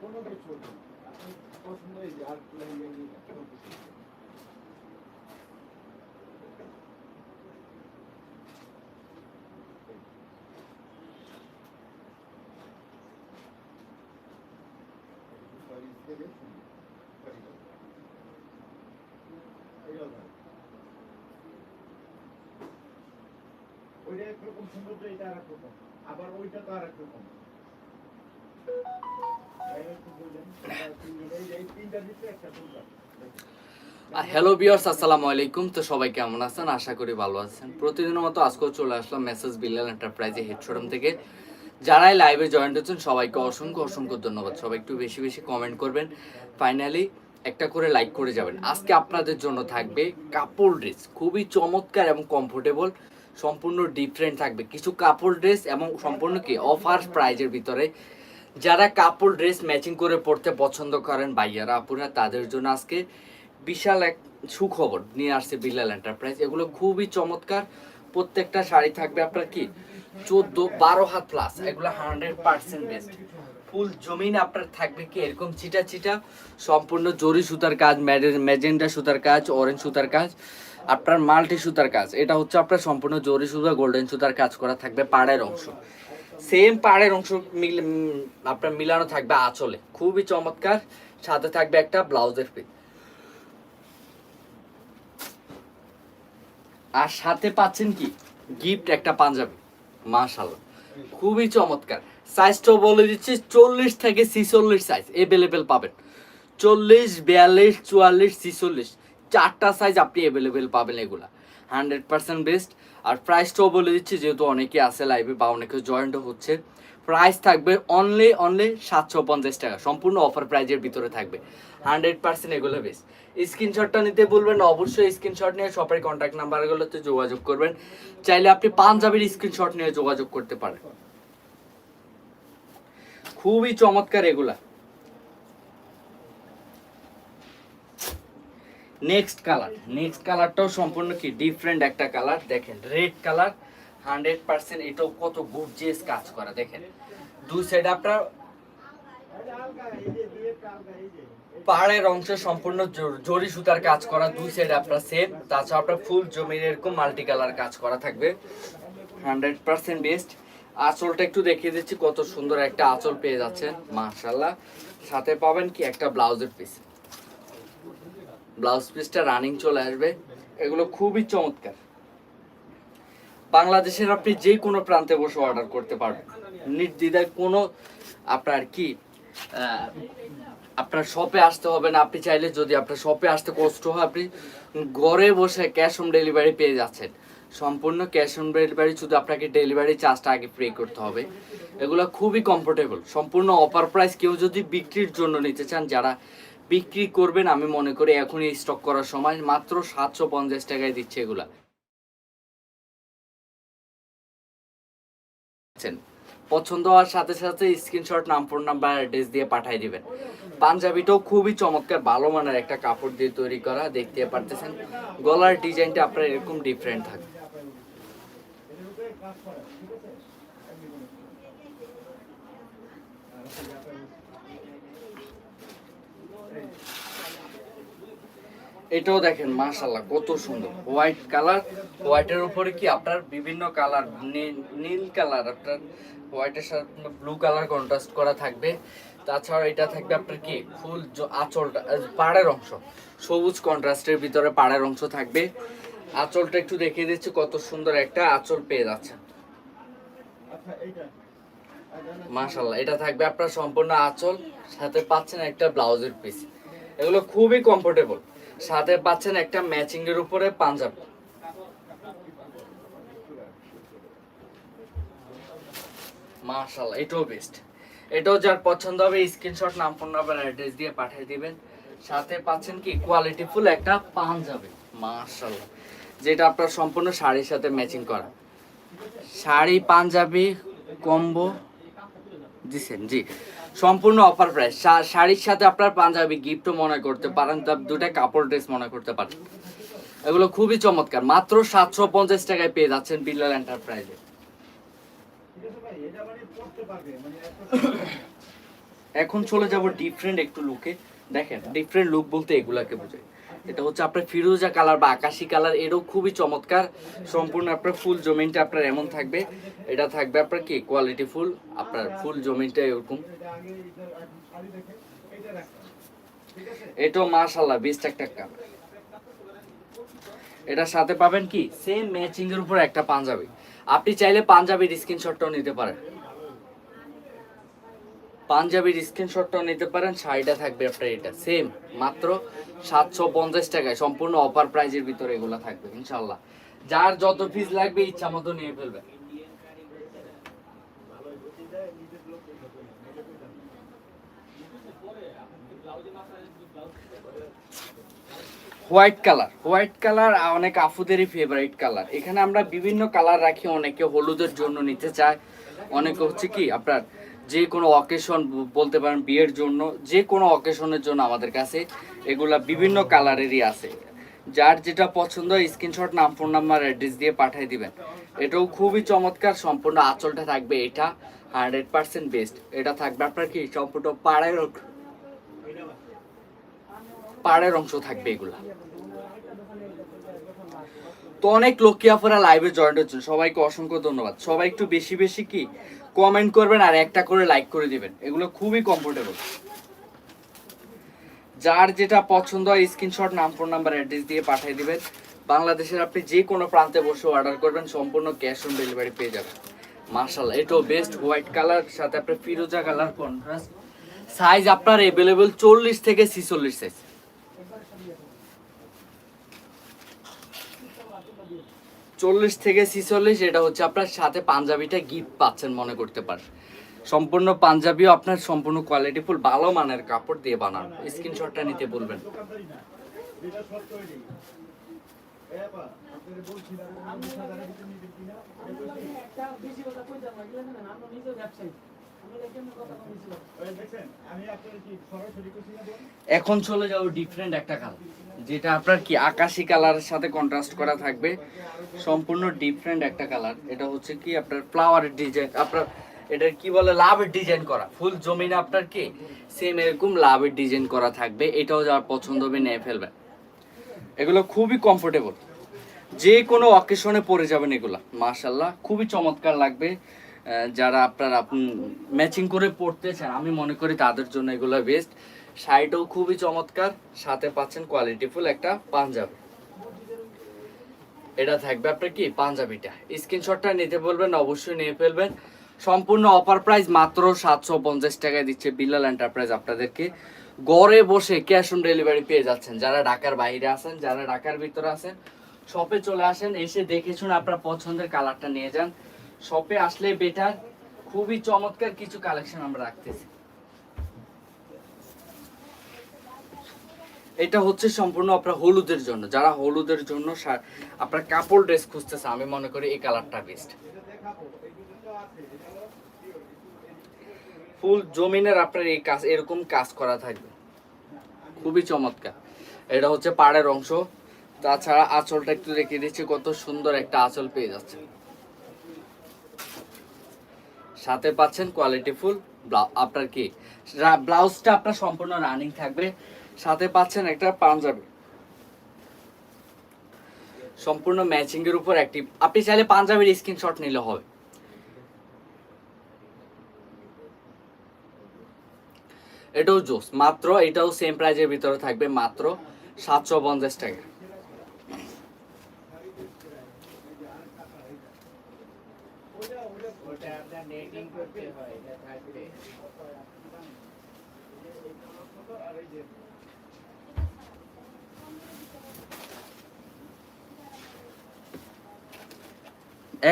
কোনো কিছু হবে আর কোনো কিছু হবে না। Paris থেকে শুরু। Paris। এইগুলো ভালো। ওইটা একরকম এটা আর রকম আবার ওইটা তো আর রকম হ্যালো বিয়ার্স আসসালামু আলাইকুম। তো সবাই কেমন আছেন? আশা করি ভালো আছেন। প্রতিদিনের মতো আজকেও চলে আসলাম মেসেজ বিল্লাল এন্টারপ্রাইজে হেড শোরুম থেকে। যারাই লাইভে জয়েন্ট হচ্ছেন, সবাইকে অসংখ্য অসংখ্য ধন্যবাদ। সবাই একটু বেশি বেশি কমেন্ট করবেন। ফাইনালি একটা করে লাইক করে যাবেন। আজকে আপনাদের জন্য থাকবে কাপড় ড্রেস খুবই চমৎকার এবং কমফোর্টেবল সম্পূর্ণ ডিফারেন্ট থাকবে। কিছু কাপড় ড্রেস এবং সম্পূর্ণ কি? অফার প্রাইজের ভিতরে। যারা কাপড় ড্রেস ম্যাচিং করে পড়তে পছন্দ করেন ভাইয়ারা, আপুরা, তাদের জন্য আজকে বিশাল এক সুখবর নিয়ে আসছে বিল্লাল এন্টারপ্রাইজ এগুলো খুবই চমৎকার। প্রত্যেকটা শাড়ি থাকবে আপনার কি? চোদ্দ, বারো হাত প্লাস এগুলো হান্ড্রেড পার্সেন্ট বেস্ট ফুল জমিন আপনার থাকবে কি? এরকম চিটা চিটা সম্পূর্ণ জরি সুতার কাজ, ম্যাজেন্ডা সুতার কাজ অরেঞ্জ সুতার কাজ। আপনার মাল্টি সুতার কাজ, এটা হচ্ছে আপনার সম্পূর্ণ জরি সুতা, গোল্ডেন সুতার কাজ করা থাকবে পাড়ের অংশ। সেম পাড়ের অংশ মিল আপনার মিলানো থাকবে আঁচলে। খুবই চমৎকার। সাথে থাকবে একটা ব্লাউজের পিস আর সাথে পাচ্ছেন কি? গিফট একটা পাঞ্জাবি। মাশাল্লাহ খুবই চমৎকার। সাইজটাও বলে দিচ্ছি, চল্লিশ থেকে ছিচল্লিশ সাইজ এভেলেবেল পাবেন। চল্লিশ, বিয়াল্লিশ, চুয়াল্লিশ, ছিচল্লিশ। চারটা সাইজ আপনি অ্যাভেলেবেল পাবেন এগুলা। হান্ড্রেড পার্সেন্ট বেস্ট আর প্রাইসটাও বলে দিচ্ছি, যেহেতু অনেকে আছে লাইভে বা অনেকে জয়েন্টও হচ্ছে। প্রাইস থাকবে অনলি অনলি সাতশো পঞ্চাশ টাকা। সম্পূর্ণ অফার প্রাইজের ভিতরে থাকবে। হান্ড্রেড পার্সেন্ট এগুলো বেস্ট স্ক্রিনশটটা নিতে বলবেন অবশ্যই স্ক্রিনশট নিয়ে শপের কন্ট্যাক্ট নাম্বারগুলোতে যোগাযোগ করবেন। চাইলে আপনি পাঞ্জাবির স্ক্রিনশট নিয়ে যোগাযোগ করতে পারেন। খুবই চমৎকার এগুলা। নেক্সট কালার নেক্সট কালারটাও সম্পূর্ণ কি? ডিফারেন্ট একটা কালার দেখেন রেড কালার হান্ড্রেড পার্সেন্ট এটাও কত গুডজিয়াস কাজ করা, দেখেন। দুই সাইড আপনার পাহাড়ের অংশে সম্পূর্ণ জর- সুতার কাজ করা, দুই সাইড আপনার সেম তাছাড়া আপনার ফুল জমির এরকম মাল্টি কালার কাজ করা থাকবে। হান্ড্রেড পার্সেন্ট বেস্ট আঁচলটা একটু দেখিয়ে দিচ্ছি, কত সুন্দর একটা আঁচল পেয়ে যাচ্ছেন মাশাল্লাহ সাথে পাবেন কি? একটা ব্লাউজের পিস ব্লাউজ পিসটা রানিং চলে আসবে। এগুলো খুবই চমৎকার। বাংলাদেশের আপনি যে কোনো প্রান্তে বসে অর্ডার করতে পারবেন। নির্দ্বিধায় কোনো আপনার কি আপনার শপে আসতে হবে না। আপনি চাইলে যদি আপনার শপে আসতে কষ্ট হয়, আপনি ঘরে বসে ক্যাশ অন ডেলিভারি পেয়ে যাচ্ছেন। সম্পূর্ণ ক্যাশ অন ডেলিভারি শুধু আপনাকে ডেলিভারি চার্জটা আগে পে করতে হবে। এগুলো খুবই কমফোর্টেবল সম্পূর্ণ অফার প্রাইস কেউ যদি বিক্রির জন্য নিতে চান, যারা বিক্রি করবেন, আমি মনে করি এখনই স্টক করার সময়, মাত্র সাতশো পঞ্চাশ টাকায় দিচ্ছে এগুলা। পছন্দ হওয়ার সাথে সাথে স্ক্রিনশট নাম্বার নাম্বার অ্যাড্রেস দিয়ে পাঠিয়ে দিবেন। পাঞ্জাবিটাও খুবই চমৎকার, ভালো মানের একটা কাপড় দিয়ে তৈরি করা, দেখতে পারতেছেন। গলার ডিজাইনটা আপনার এরকম ডিফারেন্ট থাকবে। এটাও দেখেন মাশাল্লাহ কত সুন্দর। হোয়াইট কালার হোয়াইটের উপরে কি আপনার বিভিন্ন কালার নীল কালার আপনার হোয়াইটের সাথে ব্লু কালার কন্ট্রাস্ট করা থাকবে। তাছাড়া এটা থাকবে আপনার কি? ফুল আঁচলটা পাড়ের অংশ। সবুজ কন্ট্রাস্টের ভিতরে পাড়ের অংশ থাকবে। আঁচলটা একটু দেখিয়ে দিচ্ছি কত সুন্দর একটা আঁচল পেয়ে যাচ্ছে আচ্ছা মাশাল্লাহ এটা থাকবে আপনার সম্পূর্ণ আঁচল সাথে পাচ্ছেন একটা ব্লাউজের পিস এগুলো খুবই কমফোর্টেবল সাথে পাচ্ছেন একটা ম্যাচিং এর উপরে পাঞ্জাবি। মাশাল্লাহ এটাও বেস্ট এটাও যার পছন্দ হবে স্ক্রিনশট নাম ফোন নাম্বার অ্যাড্রেস দিয়ে পাঠিয়ে দিবেন। সাথে পাচ্ছেন কি কোয়ালিটি ফুল একটা পাঞ্জাবি। মাশাল্লাহ যেটা আপনার সম্পূর্ণ শাড়ির সাথে ম্যাচিং করা। শাড়ি, পাঞ্জাবি কম্বো দিছেন জি। সম্পূর্ণ অফার প্রাইস শাড়ির সাথে আপনার পাঞ্জাবি গিফটও মনে করতে পারেন দুটা কাপড় ড্রেস মনে করতে পারেন। এগুলো খুবই চমৎকার। মাত্র সাতশো পঞ্চাশ টাকায় পেয়ে যাচ্ছেন বিল্লাল এন্টারপ্রাইজে এখন চলে যাব ডিফারেন্ট একটু লুকে দেখেন ডিফারেন্ট লুক বলতে এগুলাকে বোঝায়। এটা হচ্ছে আপনার ফিরোজা কালার বা আকাশি কালার, এরও খুবই চমৎকার। সম্পূর্ণ আপনার ফুল জমিনটা আপনার এমন থাকবে। এটা থাকবে আপনার কি? Quality full. আপনার ফুল জমিনটা এরকম। এটাও মাশাল্লাহ বেস্ট একটা কালার এটার সাথে পাবেন কি? সেম ম্যাচিং এর উপর একটা পাঞ্জাবি। আপনি চাইলে পাঞ্জাবির স্ক্রিনশটটাও নিতে পারেন। পাঞ্জাবির স্ক্রিনশটটাও নিতে পারেন, শাড়িটা থাকবে আপনার এটা সেম মাত্র সাতশো পঞ্চাশ টাকায়, সম্পূর্ণ অফার প্রাইজের ভিতরে এগুলো থাকবে ইনশাল্লাহ যার যত পিস লাগবে, ইচ্ছা মতো নিয়ে ফেলবে। হোয়াইট কালার হোয়াইট কালার অনেক আফুদেরই ফেভারিট কালার এখানে আমরা বিভিন্ন কালার রাখি, অনেকে হলুদের জন্য নিতে চায়, অনেকে হচ্ছে কি, আপনার যে কোনো অকেশন বলতে পারেন বিয়ের জন্য, যে কোনো অকেশনের জন্য আমাদের কাছে এগুলা বিভিন্ন কালারেরই আছে। যার যেটা পছন্দ স্ক্রিনশট নাম ফোন নাম্বার অ্যাড্রেস দিয়ে পাঠিয়ে দিবেন। এটাও খুবই চমৎকার, সম্পূর্ণ আঁচলটা থাকবে এটা হান্ড্রেড পার্সেন্ট বেস্ট এটা থাকবে আপনার কি, সম্পূর্ণ পাড়ের পাড়ের অংশ থাকবে এগুলা। তো অনেক লোকই আপনারা লাইভে জয়েন্ট হচ্ছেন? সবাইকে অসংখ্য ধন্যবাদ। সবাই একটু বেশি বেশি কি কমেন্ট করবেন আর একটা করে লাইক করে দিবেন। এগুলো খুবই কমফোর্টেবল যার যেটা পছন্দ হয় স্ক্রিনশট নাম ফোন নাম্বার অ্যাড্রেস দিয়ে পাঠিয়ে দিবেন। বাংলাদেশের আপনি যে কোনো প্রান্তে বসে অর্ডার করবেন, সম্পূর্ণ ক্যাশ অন ডেলিভারি পেয়ে যাবেন। মার্শাল্লাহ এটাও বেস্ট হোয়াইট কালার সাথে আপনার ফিরোজা কালার কন্ট্রাস্ট সাইজ আপনার অ্যাভেলেবেল চল্লিশ থেকে ছিচল্লিশ সাইজ চল্লিশ থেকে ছিচল্লিশ, এটা হচ্ছে আপনার সাথে পাঞ্জাবিটা গিফট পাচ্ছেন মনে করতে পার সম্পূর্ণ পাঞ্জাবিও আপনার সম্পূর্ণ কোয়ালিটি ফুল ভালো মানের কাপড় দিয়ে বানান। স্ক্রিনশটটা নিতে বলবেন। আমরা এখন চলে যাব ডিফারেন্ট একটা কালার, যেটা আপনার কি আকাশি কালারের সাথে কন্ট্রাস্ট করা থাকবে। সম্পূর্ণ ডিফারেন্ট একটা কালার, এটা হচ্ছে কি আপনার ফ্লাওয়ারের ডিজাইন আপনার এটা কি বলে লাভের ডিজাইন করা। ফুল জমিনে আপনার কি সেম এরকম লাভের ডিজাইন করা থাকবে, এটাও যার পছন্দ হবে নিয়ে ফেলবেন। এগুলো খুবই কমফোর্টেবল যে কোনো অকেশনে পরে যাবেন এগুলা। মাশাল্লাহ খুবই চমৎকার লাগবে। যারা আপনার আপনি ম্যাচিং করে পড়তে চান আমি মনে করি তাদের জন্য এগুলো বেস্ট শাড়িটাও খুবই চমৎকার, সাথে পাচ্ছেন কোয়ালিটিফুল একটা পাঞ্জাবি। এটা থাকবে আপনার কি? পাঞ্জাবিটা। স্ক্রিনশটটা নিতে বলবেন, অবশ্যই নিয়ে ফেলবেন। সম্পূর্ণ অফার প্রাইস মাত্র সাতশো পঞ্চাশ টাকায় দিচ্ছে বিল্লাল এন্টারপ্রাইজ আপনাদেরকে। ঘরে বসে ক্যাশ অন ডেলিভারি পেয়ে যাচ্ছেন। যারা ঢাকার বাইরে আছেন, যারা ঢাকার ভিতরে আছেন শপে চলে আসেন, এসে দেখে শুনে আপনার পছন্দের কালারটা নিয়ে যান। শপে আসলে বেটার খুবই চমৎকার কিছু কালেকশন আমরা রাখতেছি। এটা হচ্ছে সম্পূর্ণ আপনার হলুদের জন্য। যারা হলুদের জন্য আপনার কাপড় ড্রেস খুঁজতেছে, আমি মনে করি এই কালারটা বেস্ট ফুল জমিনের আপনার এই কাজ এরকম কাজ করা থাকবে। খুবই চমৎকার। এটা হচ্ছে পাড়ের অংশ। তাছাড়া আঁচলটা একটু রেখে দিচ্ছি, কত সুন্দর একটা আঁচল পেয়ে যাচ্ছে। সাথে পাচ্ছেন কোয়ালিটি ফুল আপনার কি? ব্লাউজটা আপনার সম্পূর্ণ রানিং থাকবে। সাথে পাচ্ছেন একটা পাঞ্জাবি। সম্পূর্ণ ম্যাচিং এর উপর অ্যাক্টিভ আপনি চাইলে পাঞ্জাবির স্ক্রিনশট নিলে হবে। এটাও জোস। মাত্র, এটাও সেম প্রাইজের ভিতরে থাকবে মাত্র সাতশো পঞ্চাশ টাকা ওটা আপনার নেটিং করতে হয় এটা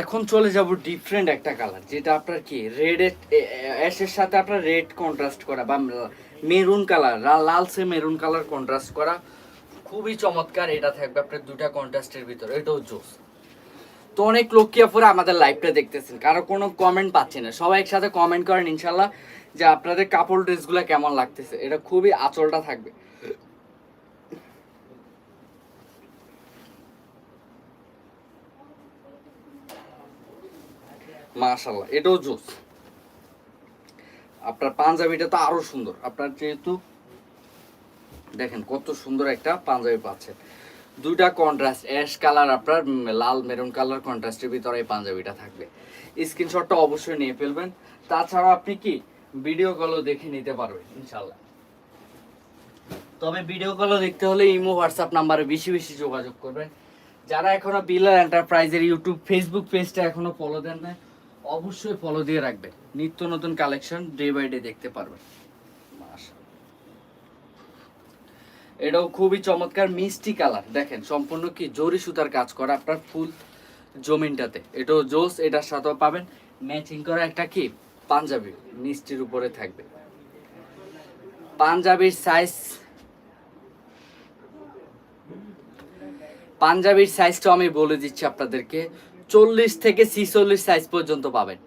এখন চলে যাব ডিফারেন্ট একটা কালার যেটা আপনার কি রেড অ্যাশের সাথে আপনার রেড কন্ট্রাস্ট করা বা মেরুন কালার লাল সে মেরুন কালার কন্ট্রাস্ট করা। খুবই চমৎকার, এটা থাকবে আপনার দুটা কন্ট্রাস্টের ভিতরে, এটাও জোস। তো অনেক লোককে পরে আমাদের লাইভটা দেখতেছেন? কারও কোনো কমেন্ট পাচ্ছি না। সবাই একসাথে কমেন্ট করেন ইনশাল্লাহ যে আপনাদের কাপড় ড্রেসগুলো কেমন লাগতেছে। এটা খুবই আঁচলটা থাকবে। মাশাল্লাহ এটাও জোস আপনার পাঞ্জাবিটা তো আরও সুন্দর। আপনার যেহেতু দেখেন কত সুন্দর একটা পাঞ্জাবি পাচ্ছেন। দুইটা কন্ট্রাস্ট অ্যাশ কালার আপনার লাল মেরুন কালার কন্ট্রাস্টের ভিতরে এই পাঞ্জাবিটা থাকবে। স্ক্রিনশটটা অবশ্যই নিয়ে ফেলবেন। তাছাড়া আপনি কি ভিডিও কলও দেখে নিতে পারবেন ইনশাল্লাহ তবে ভিডিও কলও দেখতে হলে ইমো হোয়াটসঅ্যাপ নাম্বারে বেশি বেশি যোগাযোগ করবেন। যারা এখনও বিলার এন্টারপ্রাইজের ইউটিউব ফেসবুক পেজটা এখনও ফলো দেন না অবশ্যই ফলো দিয়ে রাখবেন। নিত্য নতুন কালেকশন ডে বাই ডে দেখতে পারবেন। এটাও খুবই চমৎকার, মিষ্টি কালার। দেখেন, সম্পূর্ণ কি জরি সুতার কাজ করা আপনার ফুল জমিনটাতে। এটাও জোস, এটার সাথেও পাবেন ম্যাচিং করা একটা কি? পাঞ্জাবি, মিষ্টির উপরে থাকবে। পাঞ্জাবির সাইজ পাঞ্জাবির সাইজটা আমি বলে দিচ্ছি আপনাদেরকে, চল্লিশ থেকে ছিচল্লিশ সাইজ পর্যন্ত পাবেন।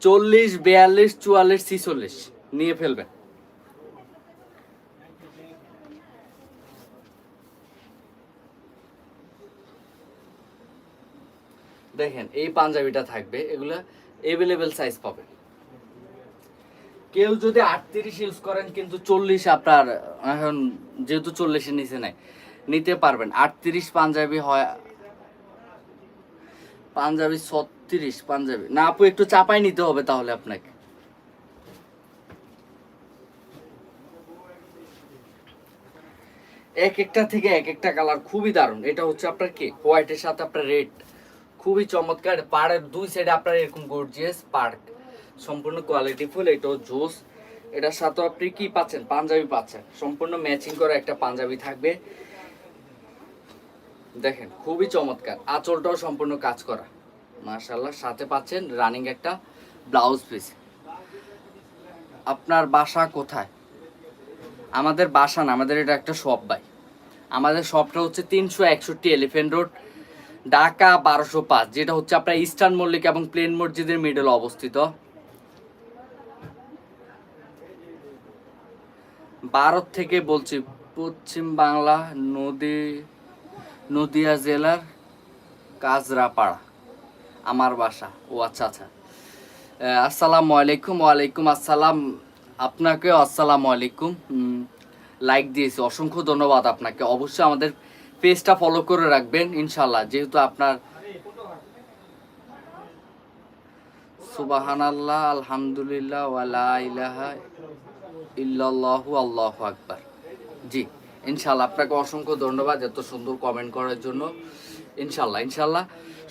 চল্লিশ, বিয়াল্লিশ, চুয়াল্লিশ, ছিচল্লিশ, নিয়ে ফেলবেন। দেখেন, এই পাঞ্জাবিটা থাকবে, এগুলা এভেলেবেল সাইজ পাবেন। কেউ যদি আটত্রিশ ইউজ করেন, কিন্তু চল্লিশ আপনার, এখন যেহেতু চল্লিশের নিচে নাই, নিতে পারবেন। আটত্রিশ পাঞ্জাবি হয়, পাঞ্জাবি ছত্রিশ পাঞ্জাবি। না, আপু, একটু চাপাই নিতে হবে তাহলে আপনাকে। এক একটা থেকে এক একটা কালার খুবই দারুণ। এটা হচ্ছে আপনার কি? হোয়াইটের সাথে আপনার রেড খুবই চমৎকার। পাড়ের দুই সাইডে আপনার এরকম গর্জিয়াস পার্ক সম্পূর্ণ কোয়ালিটি ফুল এটাও জোস। এটার সাথে আপনি কি পাচ্ছেন? পাঞ্জাবি পাচ্ছেন। সম্পূর্ণ ম্যাচিং করা একটা পাঞ্জাবি থাকবে। দেখেন, খুবই চমৎকার। আঁচলটাও সম্পূর্ণ কাজ করা। মাশাল্লাহ সাথে পাচ্ছেন রানিং একটা ব্লাউজ পিস আপনার বাসা কোথায়? আমাদের বাসা না, আমাদের এটা একটা শপ বাই আমাদের শপটা হচ্ছে তিনশো একষট্টি এলিফেন্ট রোড ঢাকা বারোশো পাঁচ, যেটা হচ্ছে আপনার ইস্টার্ন মল্লিক এবং প্লেন মসজিদের মিডল অবস্থিত। ভারত থেকে বলছি, পশ্চিম বাংলা নদী, নদিয়া জেলার কাজরাপাড়া, আমার বাসা। ও আচ্ছা আচ্ছা। আসসালামু আলাইকুম, ওয়ালাইকুম আসসালাম। আপনাকেও আসসালামু আলাইকুম। লাইক দিয়েছি। অসংখ্য ধন্যবাদ আপনাকে। অবশ্যই আমাদের পেজটা ফলো করে রাখবেন ইনশাল্লাহ যেহেতু আপনার সুবাহান আল্লাহ আলহামদুলিল্লাহ ওয়ালা ইলাহা ইল্লাল্লাহু আল্লাহু আকবার। জি ইনশাল্লাহ আপনাকে অসংখ্য ধন্যবাদ এত সুন্দর কমেন্ট করার জন্য। ইনশাল্লাহ ইনশাল্লাহ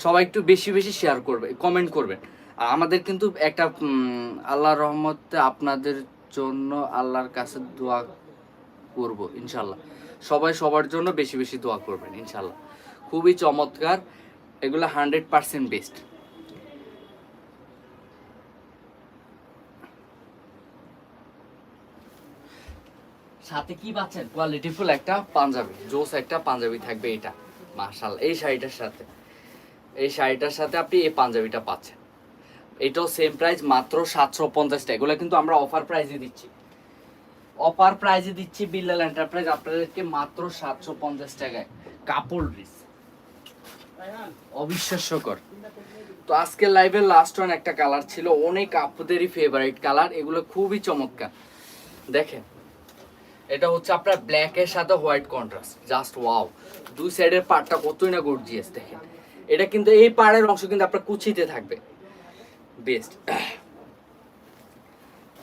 সবাই একটু বেশি বেশি শেয়ার করবে কমেন্ট করবেন। আমাদের কিন্তু একটা উম, আল্লাহর রহমতে আপনাদের জন্য আল্লাহর কাছে দোয়া করব ইনশাল্লাহ সবাই সবার জন্য বেশি বেশি দোয়া করবেন ইনশাল্লাহ খুবই চমৎকার, এগুলো হান্ড্রেড পার্সেন্ট বেস্ট। সাথে কি পাচ্ছেন? কোয়ালিটিফুল একটা পাঞ্জাবি, জোস একটা পাঞ্জাবি থাকবে এটা। মার্শাল এই শাড়িটার সাথে। এই শাড়িটার সাথে আপনি এই পাঞ্জাবিটা পাচ্ছেন। এটাও সেম প্রাইস মাত্র সাতশো পঞ্চাশ টাকা। এগুলো কিন্তু আমরা অফার প্রাইসে দিচ্ছি। অফার প্রাইজে দিচ্ছি বিল্লাল এন্টারপ্রাইজ আপনাদেরকে মাত্র সাতশো পঞ্চাশ টাকায়। কাপড় ড্রেস অবিশ্বাস্যকর। তো আজকের লাইভের লাস্ট ওয়ান একটা কালার ছিল, অনেক আপুদেরই ফেভারিট কালার এগুলো খুবই চমৎকার। দেখেন, এটা হচ্ছে আপনার ব্ল্যাক এর সাথে হোয়াইট কন্ট্রাস্ট জাস্ট ওয়াও দুই সাইডের পাড়টা কতই না গর্জিয়াস দেখেন। এটা কিন্তু এই পাড়ের অংশ কিন্তু আপনার কুচিতে থাকবে। বেস্ট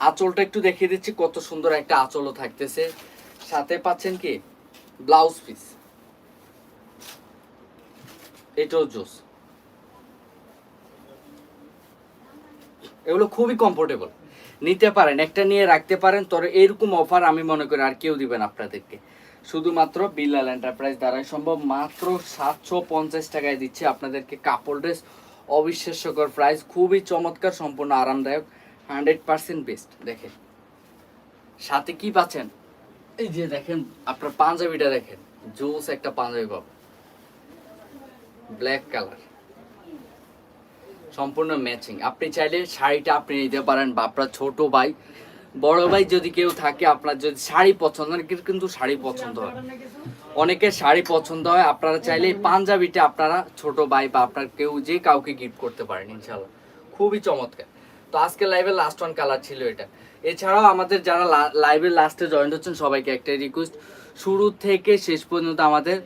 আঁচলটা একটু দেখিয়ে দিচ্ছি, কত সুন্দর একটা আঁচলও থাকতেছে। সাথে পাচ্ছেন কি? Blouse piece. এটাও জোস। এগুলো খুবই কমফোর্টেবল নিতে পারেন, একটা নিয়ে রাখতে পারেন, তবে এরকম অফার আমি মনে করি আর কেউ দিবেন আপনাদেরকে। শুধুমাত্র বিল্লাল এন্টারপ্রাইজ দ্বারাই সম্ভব। মাত্র সাতশো পঞ্চাশ টাকায় দিচ্ছে আপনাদেরকে কাপড় ড্রেস অবিশ্বাস্যকর প্রাইস খুবই চমৎকার, সম্পূর্ণ আরামদায়ক। হান্ড্রেড পার্সেন্ট বেস্ট, দেখেন। সাথে কি পাচ্ছেন? এই যে দেখেন, আপনার পাঞ্জাবিটা দেখেন। জোস একটা পাঞ্জাবি পাবেন ব্ল্যাক কালার। সম্পূর্ণ ম্যাচিং। আপনি চাইলে শাড়িটা আপনি নিতে পারেন, বা আপনার ছোট ভাই, বড় ভাই যদি কেউ থাকে, আপনার যদি শাড়ি পছন্দ অনেকের কিন্তু শাড়ি পছন্দ হয় অনেকের শাড়ি পছন্দ হয়, আপনারা চাইলে পাঞ্জাবিটা আপনারা ছোট ভাই বা আপনার কেউ যে কাউকে গিফট করতে পারেন ইনশাল্লাহ খুবই চমৎকার। তো আজকে লাইভে লাস্ট ওয়ান কালার ছিল এটা। এছাড়াও আমাদের যারা লাইভের লাস্টে হচ্ছেন, সবাইকে একটাই রিকোয়েস্ট শুরু থেকে শেষ পর্যন্ত আমাদের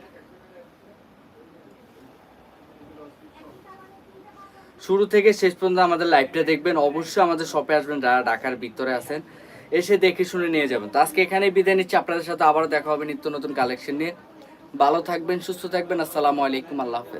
শুরু থেকে শেষ পর্যন্ত আমাদের লাইভটা দেখবেন। অবশ্যই আমাদের শপে আসবেন, যারা ঢাকার ভিতরে আছেন। এসে দেখে শুনে নিয়ে যাবেন। তো আজকে এখানেই বিদায় নিচ্ছি। আপনাদের সাথে আবারও দেখা হবে নিত্য নতুন কালেকশন নিয়ে। ভালো থাকবেন, সুস্থ থাকবেন। আসসালামু আলাইকুম। আল্লাহ হাফেজ।